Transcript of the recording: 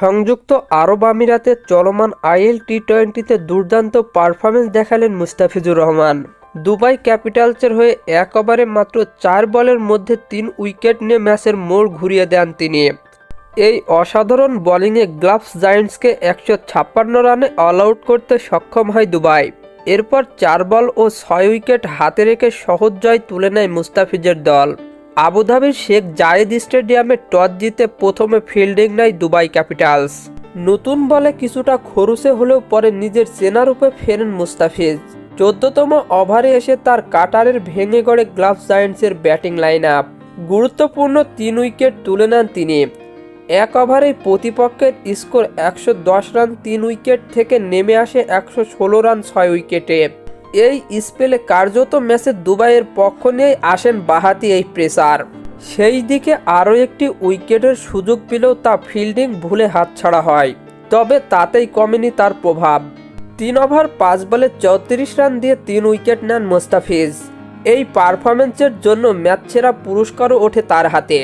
সংযুক্ত আরব আমিরাতে চলমান আইএল টি টোয়েন্টিতে দুর্দান্ত পারফরমেন্স দেখালেন মুস্তাফিজুর রহমান। দুবাই ক্যাপিটালসের হয়ে এক ওভারে মাত্র চার বলের মধ্যে তিন উইকেট নিয়ে ম্যাচের মোড় ঘুরিয়ে দেন তিনি। এই অসাধারণ বোলিংয়ে গ্লাভস জায়ান্টসকে একশো ছাপ্পান্ন রানে অল আউট করতে সক্ষম হয় দুবাই। এরপর চার বল ও ছয় উইকেট হাতে রেখে সহজ জয় তুলে নেয় মুস্তাফিজের দল। আবুধাবির শেখ জায়েদ স্টেডিয়ামে টস জিতে প্রথমে ফিল্ডিং নেয় দুবাই ক্যাপিটালস। নতুন বলে কিছুটা খরুসে হলেও পরে নিজের চেনা রূপে ফেরেন মুস্তাফিজ। চোদ্দতম ওভারে এসে তার কাটারের ভেঙে গড়ে গ্লাভস জায়ান্টসের ব্যাটিং লাইন আপ গুরুত্বপূর্ণ তিন উইকেট তুলে নেন তিনি। এক ওভারে প্রতিপক্ষের স্কোর একশো দশ রান, তিন উইকেট থেকে নেমে আসে একশো ষোলো রান, ছয় উইকেটে। এই স্পেলে কার্যত ম্যাচে দুবাইয়ের পক্ষ নিয়েই আসেন বাহাতি এই প্রেসার সেই দিকে আরও একটি উইকেটের সুযোগ পেলেও তা ফিল্ডিং ভুলে হাতছাড়া হয়। তবে তাতেই কমেনি তার প্রভাব। তিন ওভার পাঁচ বলে চৌত্রিশ রান দিয়ে তিন উইকেট নেন মোস্তাফিজ। এই পারফরমেন্সের জন্য ম্যাচ সেরা পুরস্কারও ওঠে তার হাতে।